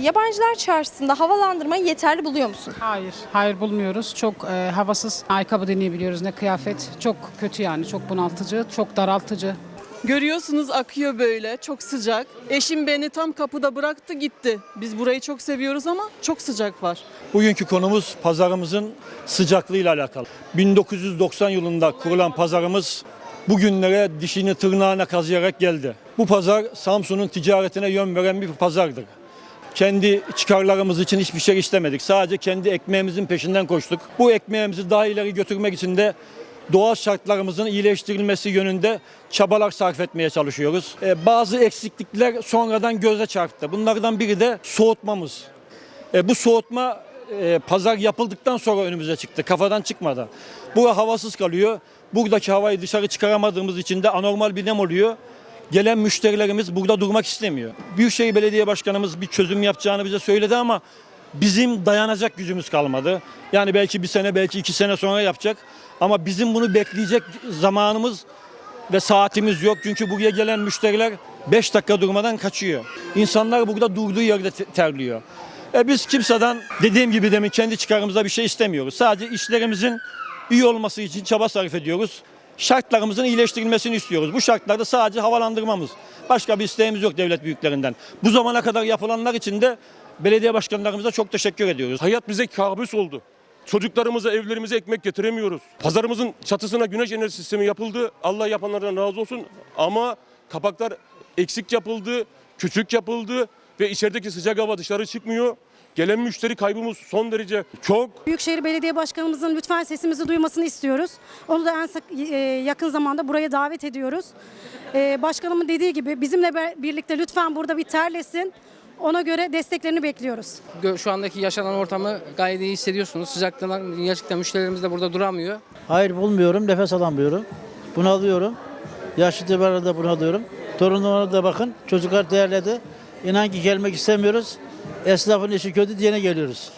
Yabancılar çarşısında havalandırmayı yeterli buluyor musun? Hayır, hayır bulmuyoruz. Çok e, havasız. Ayakkabı deneyebiliyoruz ne kıyafet. Çok kötü yani, çok bunaltıcı, çok daraltıcı. Görüyorsunuz akıyor böyle çok sıcak. Eşim beni tam kapıda bıraktı gitti. Biz burayı çok seviyoruz ama çok sıcak var. Bugünkü konumuz pazarımızın sıcaklığıyla alakalı. 1990 yılında kurulan pazarımız bugünlere dişini tırnağına kazıyarak geldi. Bu pazar Samsun'un ticaretine yön veren bir pazardır. Kendi çıkarlarımız için hiçbir şey istemedik. Sadece kendi ekmeğimizin peşinden koştuk. Bu ekmeğimizi daha ileri götürmek için de doğal şartlarımızın iyileştirilmesi yönünde çabalar sarf etmeye çalışıyoruz. Ee, bazı eksiklikler sonradan göze çarptı. Bunlardan biri de soğutmamız. E, bu soğutma e, pazar yapıldıktan sonra önümüze çıktı. Kafadan çıkmadı. Bu havasız kalıyor. Buradaki havayı dışarı çıkaramadığımız için de anormal bir nem oluyor. Gelen müşterilerimiz burada durmak istemiyor. Büyükşehir Belediye Başkanımız bir çözüm yapacağını bize söyledi ama bizim dayanacak gücümüz kalmadı. Yani belki bir sene belki iki sene sonra yapacak. Ama bizim bunu bekleyecek zamanımız ve saatimiz yok. Çünkü buraya gelen müşteriler 5 dakika durmadan kaçıyor. İnsanlar burada durduğu yerde te- terliyor. E biz kimseden dediğim gibi demin kendi çıkarımıza bir şey istemiyoruz. Sadece işlerimizin iyi olması için çaba sarf ediyoruz. Şartlarımızın iyileştirilmesini istiyoruz. Bu şartlarda sadece havalandırmamız. Başka bir isteğimiz yok devlet büyüklerinden. Bu zamana kadar yapılanlar için de belediye başkanlarımıza çok teşekkür ediyoruz. Hayat bize kabus oldu. Çocuklarımıza, evlerimize ekmek getiremiyoruz. Pazarımızın çatısına güneş enerji sistemi yapıldı. Allah yapanlardan razı olsun. Ama kapaklar eksik yapıldı, küçük yapıldı ve içerideki sıcak hava dışarı çıkmıyor. Gelen müşteri kaybımız son derece çok. Büyükşehir Belediye Başkanımızın lütfen sesimizi duymasını istiyoruz. Onu da en sak- e, yakın zamanda buraya davet ediyoruz. E, Başkanımın dediği gibi bizimle birlikte lütfen burada bir terlesin. Ona göre desteklerini bekliyoruz. Şu andaki yaşanan ortamı gayet iyi hissediyorsunuz. Sıcaktan gerçekten müşterilerimiz de burada duramıyor. Hayır bulmuyorum, nefes alamıyorum. Bunalıyorum. Yaşlı de bunalıyorum. Torunlarına da bakın, çocuklar değerledi. İnan ki gelmek istemiyoruz. Esnafın işi kötü diyene geliyoruz.